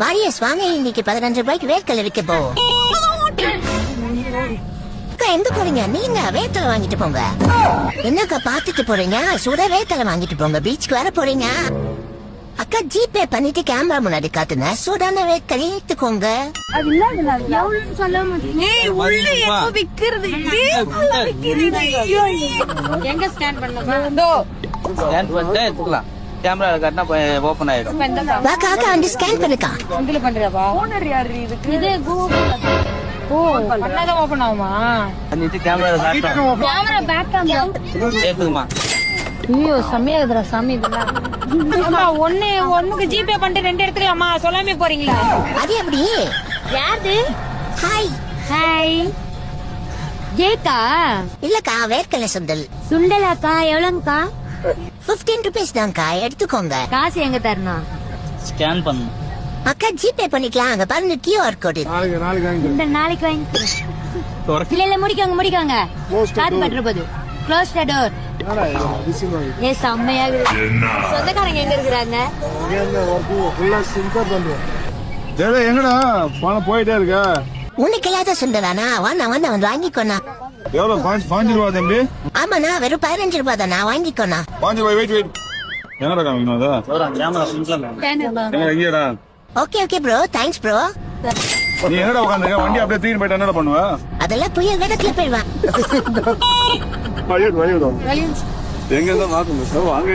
Warriors வாங்க இன்னைக்கு பதினஞ்சு ரூபாய்க்கு வேர்க்கல் விற்க அக்கா எங்க போறீங்க? நீங்க வேர்க்கலை வாங்கிட்டு போங்க. என்னக்கா பாத்துட்டு போறீங்க? சுட வேர்க்கலை வாங்கிட்டு போங்க. பீச்சுக்கு வர போறீங்க. அக்கா ஜிபே பண்ணிட்டு கேமரா முன்னாடி காட்டுங்க. சூடான வேர்க்கலை எடுத்துக்கோங்க. எங்க ஸ்கேன் பண்ணமா இதோ ஸ்கேன் பண்ணிட்டு எடுத்துக்கலாம் கேமரா காட்டினா ஓப்பன் ஆயிடும் வாக்கா அக்கா வந்து ஸ்கேன் பண்ணுக்கா. இதுல பண்றப்பா ஓனர் யாரு இதுக்கு இது கூகுள் ஓ பண்ணாதான் ஓபன் ஆகுமா? பண்ணிட்டு கேமரா காட்டணும் கேமரா பேக் கேமரா ஐயோ செம்மையா இருக்குதுடா சாமி இதெல்லாம். அம்மா ஒண்ணு ஒண்ணுக்கு ஜிபே பண்ணிட்டு ரெண்டு எடுத்துக்கலாமா சொல்லாமே போறீங்களா? அது எப்படி? யாரு ஹாய் ஹாய் ஏக்கா இல்லக்கா வேர்க்கலை சுண்டல். சுண்டலாக்கா எவ்வளவுக்கா பிப்டீன் ருபீஸ் தான்க்கா எடுத்துக்கோங்க காசு எங்க தரணும் ஸ்கேன் பண்ணணும் அக்கா ஜிபே பண்ணிக்கலாம் அங்க பாருங்க கியூஆர் கோடு இந்த நாளைக்கு வாங்கி இல்ல இல்ல முடிக்கோங்க முடிக்கோங்க காத்து பட்டுற போது க்ளோஸ் த டோர் ஏ செம்மையா இருக்குது. சொந்தக்காரங்க எங்க இருக்கிறாங்க டேய் எங்கடா பணம் போயிட்டே இருக்க உனக்கு இல்லாத சுண்டலானா வாண்ணா வாண்ணா வந்து வாங்கிக்கோண்ணா. எவ்வளவு? பாஞ்சு பாஞ்சு ரூபா தம்பி. ஆமாண்ணா வெறும் பதினஞ்சு ரூபாய் தானா வாங்கிக்கோண்ணா. பாஞ்சு ரூபாய் வெயிட் வெயிட் எங்கடா காமிக்கணும் அதா? எங்க இங்கடா okay okay bro thanks bro நீ எங்கடா உட்காந்துருக்க வண்டி அப்படியே தூக்கிட்டு போயிட்டு என்னடா பண்ணுவ? அதெல்லாம் புயல் வேகத்துல போயிடுவேன் எங்க இருந்தா மாத்தணும் வாங்க.